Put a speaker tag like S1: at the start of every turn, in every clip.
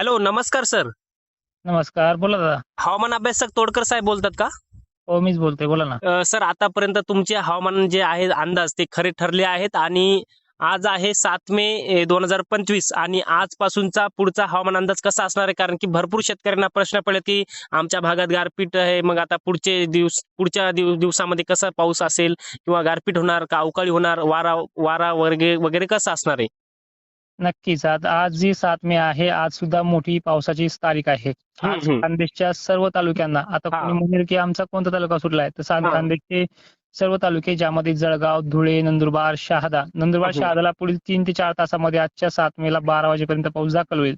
S1: Hello नमस्कार sir.
S2: नमस्कार बोला दादा.
S1: हवामान अभ्यासक तोडकर साहेब बोलतात का?
S2: हो मीच बोलतोय बोला ना.
S1: अ, सर आतापर्यंत तुमचे हवामान जे आहे अंदाज ते खरे ठरले आहेत आणि आज आहे सात मे दोन हजार पंचवीस आणि आजपासूनचा पुढचा हवामान अंदाज कसा असणार आहे? कारण की भरपूर शेतकऱ्यांना प्रश्न पडले की आमच्या भागात गारपीट आहे मग आता पुढचे दिवस पुढच्या दिव दिवसामध्ये कसा पाऊस असेल किंवा गारपीट होणार का? अवकाळी होणार? वारा वारा वगैरे वगैरे कसं असणार आहे?
S2: नक्कीच आता आज जी सात मे आहे आज सुद्धा मोठी पावसाची तारीख आहे आज. खानदेशच्या सर्व तालुक्यांना आता. कोणी म्हणेल की आमचा कोणता तालुका सुटला आहे तर सात. खानदेशचे सर्व तालुके ज्यामध्ये जळगाव धुळे नंदुरबार शहादा नंदुरबार. शहादाला पुढील तीन ते चार तासामध्ये आजच्या सात मेला बारा वाजेपर्यंत पाऊस दाखल होईल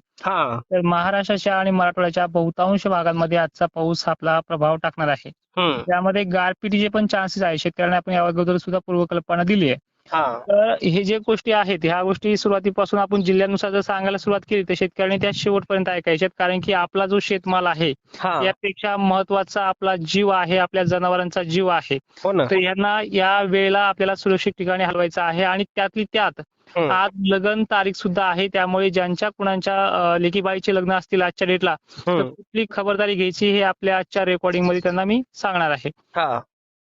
S2: तर महाराष्ट्राच्या आणि मराठवाड्याच्या बहुतांश भागांमध्ये आजचा पाऊस आपला प्रभाव टाकणार आहे. त्यामध्ये गारपिटीचे पण चान्सेस आहे शेतकऱ्यांना आपण या अगोदर सुद्धा पूर्वकल्पना दिली आहे तर हे जे गोष्टी आहेत ह्या गोष्टी सुरुवातीपासून आपण जिल्ह्यानुसार जर सांगायला सुरुवात केली तर शेतकऱ्यांनी त्या शेवटपर्यंत ऐकायच्यात कारण की आपला जो शेतमाल आहे यापेक्षा महत्त्वाचा आपला जीव आहे आपल्या जनावरांचा जीव आहे.
S1: हो
S2: तर यांना या वेळेला आपल्याला सुरक्षित ठिकाणी हलवायचं आहे आणि त्यातली त्यात. आज लग्न तारीख सुद्धा आहे. त्यामुळे ज्यांच्या कुणाच्या लेकीबाईचे लग्न असतील आजच्या डेटला तर. कुठली खबरदारी घ्यायची हे आपल्या आजच्या रेकॉर्डिंगमध्ये त्यांना मी सांगणार आहे.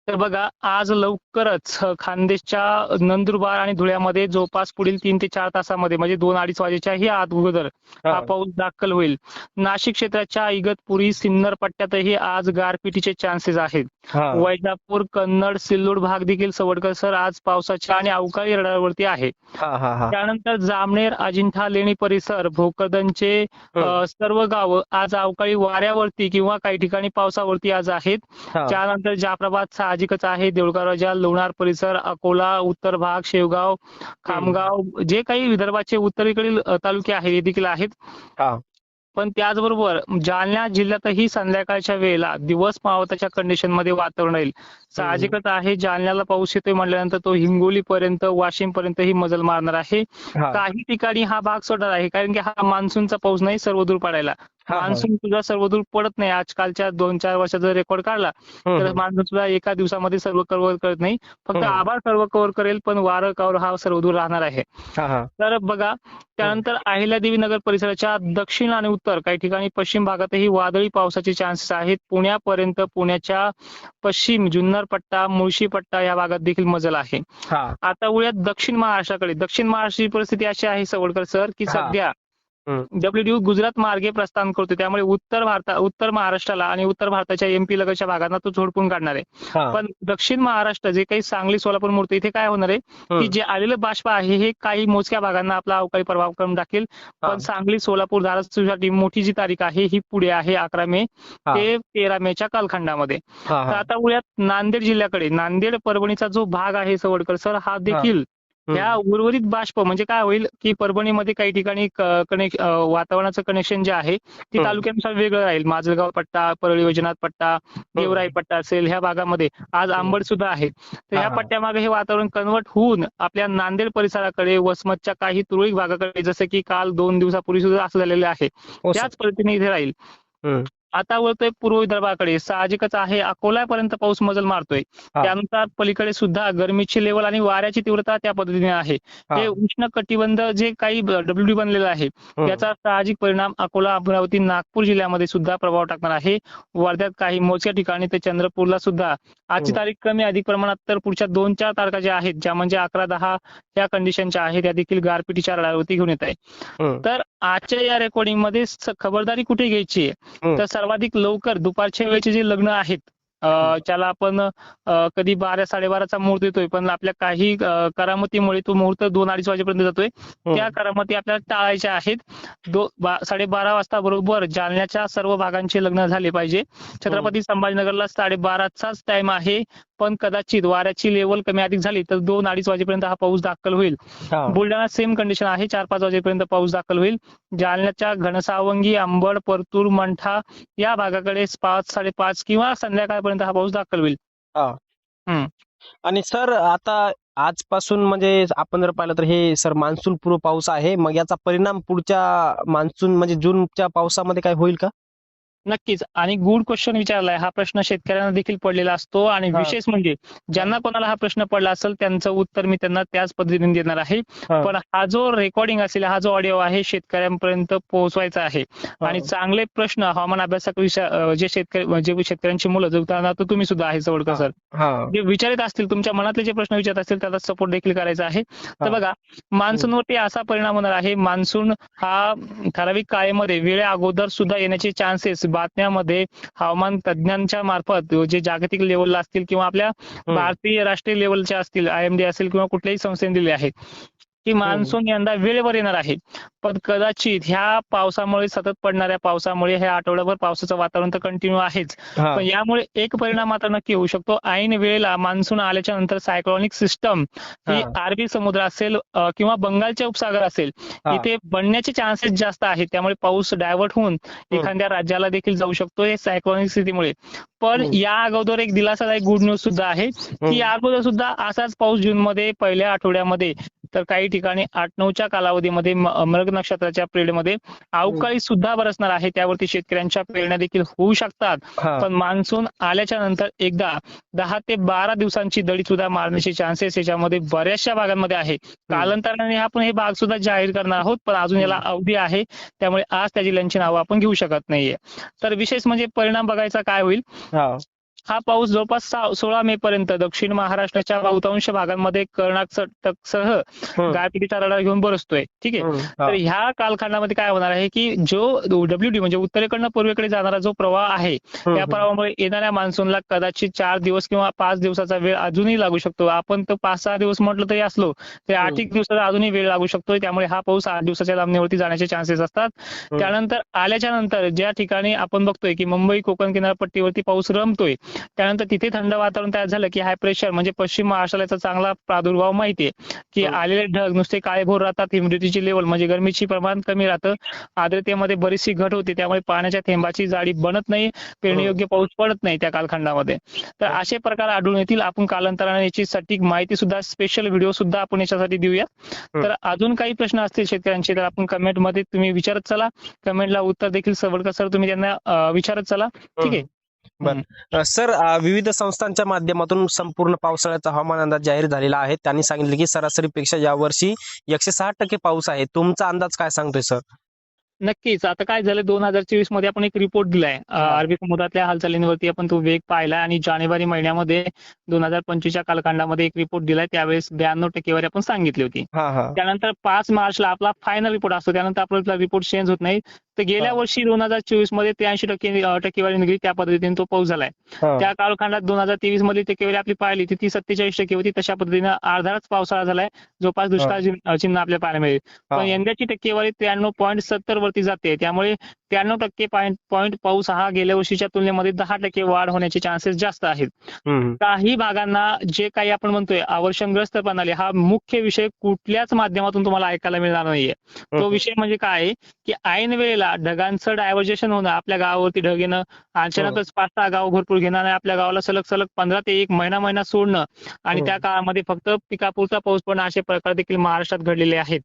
S2: तर बघा आज लवकरच खानदेशच्या नंदुरबार आणि धुळ्यामध्ये जवळपास पुढील तीन ते चार तासामध्ये म्हणजे दोन अडीच वाजेच्याही आत अगोदर हा. पाऊस दाखल होईल नाशिक क्षेत्राच्या इगतपुरी सिन्नर पट्ट्यातही आज गारपिटीचे चान्सेस आहेत वैजापूर कन्नड सिल्लोड भाग देखील सवडकर सर आज पावसाच्या आणि अवकाळी रडारवरती आहे त्यानंतर जामनेर अजिंठा लेणी परिसर भोकरदनचे
S1: हम्म.
S2: सर्व गावं आज अवकाळी वाऱ्यावरती किंवा काही ठिकाणी पावसावरती आज आहेत. त्यानंतर जाफराबाद साहजिकच आहे देऊळगाव राजा लोणार परिसर अकोला उत्तर भाग शेवगाव खामगाव जे काही विदर्भाचे उत्तरेकडील तालुके आहेत हे देखील आहेत. पण त्याचबरोबर जालना जिल्ह्यातही संध्याकाळच्या वेळेला दिवस मावताच्या कंडिशनमध्ये वातावरण राहील साहजिकच आहे जालन्याला पाऊस येतोय म्हटल्यानंतर तो हिंगोली पर्यंत वाशिम पर्यंत ही मजल मारणार आहे. काही ठिकाणी हा भाग सोडणार आहे कारण की हा मान्सूनचा पाऊस नाही सर्वदूर पडायला. मान्सून तुझा सर्वदूर पडत नाही. आजकालच्या दोन चार वर्षाचा रेकॉर्ड काढला तर. मान्सून सुद्धा एका दिवसामध्ये सर्व कव्हर करत नाही. फक्त. आभाळ सर्व कव्हर करेल पण वारं कव्हर हा सर्वदूर राहणार आहे. तर बघा त्यानंतर अहिल्यादेवी नगर परिसराच्या दक्षिण आणि उत्तर काही ठिकाणी पश्चिम भागातही वादळी पावसाचे चान्सेस आहेत. पुण्यापर्यंत पुण्याच्या पश्चिम जुन्नर पट्टा मुळशी पट्टा या भागात देखील मजल आहे.
S1: हा.
S2: आता वळूयात दक्षिण महाराष्ट्राकडे. दक्षिण महाराष्ट्राची परिस्थिती अशी आहे सवडकर सर की. सध्या डब्ल्यू गुजरात मार्गे प्रस्थान करतो त्यामुळे उत्तर भारता उत्तर महाराष्ट्राला आणि उत्तर भारताच्या एमपी लगतच्या भागांना तो झोडपून काढणार आहे. पण दक्षिण महाराष्ट्र जे काही सांगली सोलापूर मूर्ती इथे काय होणार आहे? की. जे आलेलं बाष्प आहे हे काही मोजक्या भागांना आपला अवकाळी प्रभाव करून टाकेल. पण सांगली सोलापूर धाराशिवसाठी मोठी जी तारीख आहे ही पुढे आहे अकरा मे. ते तेरा मेच्या कालखंडामध्ये. तर आता वळूयात नांदेड जिल्ह्याकडे नांदेड परभणीचा जो भाग आहे सवडकर सर हा. देखील ह्या उर्वरित बाष्प म्हणजे काय होईल की परभणीमध्ये काही ठिकाणी वातावरणाचं कनेक्शन जे आहे ते. तालुक्यानुसार वेगळं राहील माजलगाव पट्टा परळी वैजनाथ पट्टा देवराई पट्टा असेल ह्या भागामध्ये आज आंबड सुद्धा आहे तर ह्या. पट्ट्यामागे हे वातावरण कन्वर्ट होऊन आपल्या नांदेड परिसराकडे वसमतच्या काही तुरळक भागाकडे जसं की काल दोन दिवसापूर्वी सुद्धा असं झालेलं आहे. त्याच पद्धतीने इथे राहील. आता वळतोय पूर्व विदर्भाकडे साहजिकच आहे अकोल्यापर्यंत पाऊस मजल मारतोय
S1: हा.
S2: त्यानुसार पलीकडे सुद्धा गरमीची लेवल आणि वाऱ्याची तीव्रता त्या पद्धतीने आहे
S1: हा.
S2: हे उष्ण कटिबंध जे काही डब्ल्यू बनलेलं आहे
S1: हम्म.
S2: त्याचा साहजिक परिणाम अकोला अमरावती नागपूर जिल्ह्यामध्ये सुद्धा प्रभाव टाकणार आहे वर्ध्यात काही मोजक्या ठिकाणी ते चंद्रपूरला सुद्धा आजची
S1: हम्म.
S2: तारीख कमी अधिक प्रमाणात तर पुढच्या दोन चार तारखा ज्या आहेत ज्या म्हणजे अकरा दहा या कंडिशनच्या आहेत त्या देखील गारपिटीच्या रडावरती घेऊन येत आहे
S1: हम्म.
S2: तर आजच्या या रेकॉर्डिंगमध्ये खबरदारी कुठे घ्यायची आहे. तर सर्वाधिक लवकर दुपारच्या वेळेचे जे लग्न आहेत ज्याला आपण कधी बारा साडेबाराचा मुहूर्त येतोय पण आपल्या काही करामतीमुळे तो मुहूर्त दोन अडीच वाजेपर्यंत जातोय. त्या करामती आपल्याला टाळायच्या आहेत. साडेबारा वाजता बरोबर जालन्याच्या सर्व भागांचे लग्न झाले पाहिजे. छत्रपती संभाजीनगरला साडेबाराचाच टाइम आहे. पण कदाचित वाऱ्याची लेवल कमी अधिक झाली तर दोन अडीच वाजेपर्यंत हा पाऊस दाखल होईल. बुलढाणा सेम कंडिशन आहे. चार पाच वाजेपर्यंत पाऊस दाखल होईल. जालन्याच्या घनसावंगी अंबड परतूर मंठा या भागाकडे पाच साडेपाच किंवा संध्याकाळपर्यंत हा पाऊस दाखल होईल.
S1: आणि सर आता आजपासून म्हणजे आपण जर पाहिलं तर हे सर मान्सून पूर्व पाऊस आहे. मग याचा परिणाम पुढच्या मान्सून म्हणजे जूनच्या पावसामध्ये काय होईल का?
S2: नक्कीच. आणि गुड क्वेश्चन विचारलाय. हा प्रश्न शेतकऱ्यांना देखील पडलेला असतो. आणि. विशेष म्हणजे ज्यांना कोणाला हा प्रश्न पडला असेल त्यांचं उत्तर मी त्यांना त्याच पद्धतीने देणार आहे. पण हा जो रेकॉर्डिंग असेल हा जो ऑडिओ आहे शेतकऱ्यांपर्यंत पोहोचवायचा आहे. आणि चांगले प्रश्न हवामान अभ्यासक जे शेतकरी जे शेतकऱ्यांची मुलं उदाहरणार्थ तुम्ही सुद्धा आहे सवडकर सर. जे विचारित असतील तुमच्या मनातले जे प्रश्न विचारत असतील त्याला सपोर्ट देखील करायचा आहे. तर. बघा मान्सूनवरती असा परिणाम होणार आहे. मान्सून हा ठराविक काळेमध्ये वेळे अगोदर सुद्धा येण्याचे चान्सेस बातम्यामध्ये हवामान तज्ञांच्या मार्फत जे जागतिक लेवलला असतील किंवा आपल्या भारतीय राष्ट्रीय लेवलच्या असतील आय एम डी असेल किंवा कुठल्याही संस्थेने दिले आहेत. की मान्सून यंदा वेळेवर येणार आहे पण कदाचित ह्या पावसामुळे सतत पडणाऱ्या पावसामुळे हे आठवड्याभर पावसाचं वातावरण तर कंटिन्यू आहेच
S1: हा.
S2: पण यामुळे एक परिणाम मात्र नक्की होऊ शकतो ऐन वेळेला मान्सून आल्याच्यानंतर सायक्लॉनिक सिस्टम ही
S1: हा.
S2: अरबी समुद्र असेल किंवा बंगालच्या उपसागर असेल
S1: हा.
S2: इथे बनण्याचे चान्सेस जास्त आहेत त्यामुळे पाऊस डायव्हर्ट होऊन एखाद्या राज्याला देखील जाऊ शकतो हे सायक्लॉनिक स्थितीमुळे पण. या अगोदर एक दिलासादायक गुड न्यूज सुद्धा आहे की या अगोदर सुद्धा असाच पाऊस जून मध्ये पहिल्या आठवड्यामध्ये तर काही ठिकाणी आठ नऊच्या कालावधीमध्ये मृग नक्षत्राच्या पिरियडमध्ये अवकाळी सुद्धा बरसणार आहे. त्यावरती शेतकऱ्यांच्या पेरण्या देखील होऊ शकतात. पण मान्सून आल्याच्यानंतर एकदा दहा ते बारा दिवसांची दडी सुद्धा मारण्याचे चान्सेस याच्यामध्ये बऱ्याचशा भागांमध्ये आहे. कालांतराने आपण हे भाग सुद्धा जाहीर करणार आहोत पण अजून याला अवधी आहे. त्यामुळे आज त्या जिल्ह्यांची नावं आपण घेऊ शकत नाहीये. तर विशेष म्हणजे परिणाम बघायचा काय होईल?
S1: हा.
S2: पाऊस जवळपास सोळा मे पर्यंत दक्षिण महाराष्ट्राच्या बहुतांश भागांमध्ये कर्नाटकसह. गारपिटीचा रडार घेऊन बरसतोय ठीक आहे. तर ह्या कालखंडामध्ये काय होणार आहे की जो डब्ल्यू डी म्हणजे उत्तरेकडनं पूर्वेकडे जाणारा जो प्रवाह आहे. त्या प्रवाहामुळे येणाऱ्या मान्सूनला कदाचित चार दिवस किंवा पाच दिवसाचा वेळ अजूनही लागू शकतो आपण तर पाच सहा दिवस म्हटलं तरी असलो तरी आठ एक दिवसाचा अजूनही वेळ लागू शकतो त्यामुळे हा पाऊस आठ दिवसाच्या लांबणीवरती जाण्याचे चान्सेस असतात त्यानंतर आल्याच्यानंतर ज्या ठिकाणी आपण बघतोय की मुंबई कोकण किनारपट्टीवरती पाऊस रमतोय त्यानंतर तिथे थंड वातावरण तयार झालं की हाय प्रेशर म्हणजे पश्चिम महाराष्ट्राला याचा चांगला प्रादुर्भाव माहितीये. की
S1: हम्म.
S2: आलेले ढग नुसते काळेभोर राहतात ह्युमिडिटीची लेवल म्हणजे गरमीची प्रमाण कमी राहतं. आर्द्रतेमध्ये बरीचशी घट होते त्यामुळे पाण्याच्या थेंबाची जाडी बनत नाही पेरणीयोग्य पाऊस पडत नाही त्या कालखंडामध्ये. तर असे प्रकार आढळून येतील. आपण कालांतराने याची सटीक माहिती सुद्धा स्पेशल व्हिडिओ सुद्धा आपण याच्यासाठी देऊया. तर अजून काही प्रश्न असतील शेतकऱ्यांचे तर आपण कमेंटमध्ये तुम्ही विचारत चला. कमेंटला उत्तर देखील सवडकर सर तुम्ही त्यांना विचारत चला. ठीक आहे?
S1: बर. सर विविध संस्थांच्या माध्यमातून संपूर्ण पावसाळ्याचा हवामान अंदाज जाहीर झालेला आहे. त्यांनी सांगितले की सरासरीपेक्षा यावर्षी एकशे सहा टक्के पाऊस आहे. तुमचा अंदाज काय सांगतोय सर?
S2: नक्कीच. आता काय झालं दोन हजार चोवीसमध्ये आपण एक रिपोर्ट दिलाय. अरबी समुद्रातल्या हालचालींवरती आपण तो वेग पाहिला आणि जानेवारी महिन्यामध्ये दोन हजार पंचवीसच्या कालखंडामध्ये एक रिपोर्ट दिलाय. त्यावेळेस ब्याण्णव टक्केवारी आपण सांगितली होती. त्यानंतर पाच मार्चला आपला फायनल रिपोर्ट असतो. त्यानंतर आपला रिपोर्ट चेंज होत नाही. तर गेल्या. वर्षी दोन हजार चोवीसमध्ये त्र्याऐंशी टक्के टक्केवारी निघली. त्या पद्धतीने तो पाऊस झालाय. त्या कालखंडात दोन हजार तेवीसमध्ये टक्केवारी आपली पाहिली. ती ती सत्तेचाळीस टक्के होती. तशा पद्धतीनं अर्धाच पावसाळा झालाय. जवळपास दुष्काळ चिन्ह चिन्ह आपल्याला पाहायला मिळेल. पण यंदाची टक्केवारी त्र्याण्णव पॉईंट सत्तर वरती जाते. त्यामुळे त्र्याण्णव टक्के पॉईंट पाऊस हा गेल्या वर्षीच्या तुलनेमध्ये दहा टक्के वाढ होण्याचे चान्सेस जास्त आहेत. काही भागांना जे काही आपण म्हणतोय आवर्षणग्रस्त प्रणाली हा मुख्य विषय कुठल्याच माध्यमातून तुम्हाला ऐकायला मिळणार नाहीये तो. विषय म्हणजे काय आहे की ऐन वेळेला ढगांचं डायव्हर्जेशन होणं आपल्या गावावरती ढग येणं अचानकच पाच सहा गाव भरपूर घेणं आणि आपल्या गावाला सलग सलग पंधरा ते एक महिना महिना सोडणं आणि
S1: हम्म.
S2: त्या काळामध्ये फक्त पिकापुरता पाऊस पडणं असे प्रकार देखील महाराष्ट्रात घडलेले आहेत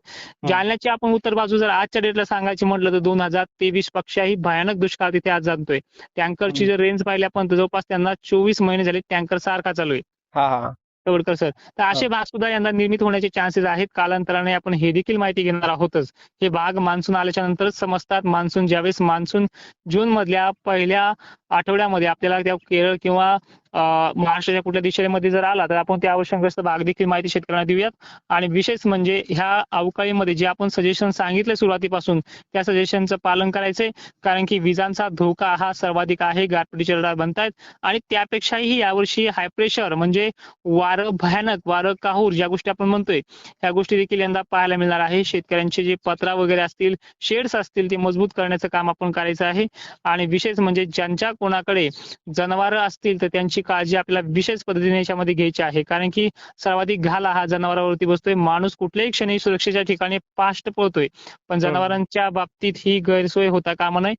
S2: जालन्याची आपण उत्तर बाजू जर आजच्या डेटला सांगायची म्हटलं तर दोन हजार तेवीस पेक्षाही भयानक दुष्काळ तिथे आज जाणतोय. टँकरची जर रेंज पाहिली आपण तर जवळपास त्यांना चोवीस महिने झाले टँकर सारखा चालू आहे. तवडकर सर तर असे भाग सुद्धा यंदा निर्मित होण्याचे चान्सेस आहेत. कालांतराने आपण हे देखील माहिती घेणार आहोतच. हे भाग मान्सून आल्याच्या नंतरच समजतात. मान्सून ज्यावेळेस मान्सून जून मधल्या पहिल्या आठवड्यामध्ये आपल्याला त्या केरळ किंवा महाराष्ट्राच्या कुठल्या दिशेमध्ये जर आला तर आपण त्या आवश्यकग्रस्त भाग देखील माहिती शेतकऱ्यांना देऊयात. आणि विशेष म्हणजे ह्या अवकाळीमध्ये जे आपण सजेशन सांगितले सुरुवातीपासून त्या सजेशनचं पालन करायचंय. कारण की विजांचा धोका हा सर्वाधिक आहे गारपिटीचे रडार बनतायत. आणि त्यापेक्षाही यावर्षी हाय प्रेशर म्हणजे वारं भयानक वारं काहूर ज्या गोष्टी आपण म्हणतोय ह्या गोष्टी देखील यंदा पाहायला मिळणार आहे. शेतकऱ्यांचे जे पत्रा वगैरे असतील शेड्स असतील ते मजबूत करण्याचं काम आपण करायचं आहे. आणि विशेष म्हणजे ज्यांच्या कोणाकडे जनावरं असतील तर त्यांची काळजी आपल्याला विशेष पद्धतीने याच्यामध्ये घ्यायची आहे. कारण की सर्वाधिक घाला हा जनावरांवरती बसतोय. माणूस कुठल्याही क्षणी सुरक्षेच्या ठिकाणी फास्ट पळतोय पण जनावरांच्या बाबतीत ही गैरसोय होता कामा नये.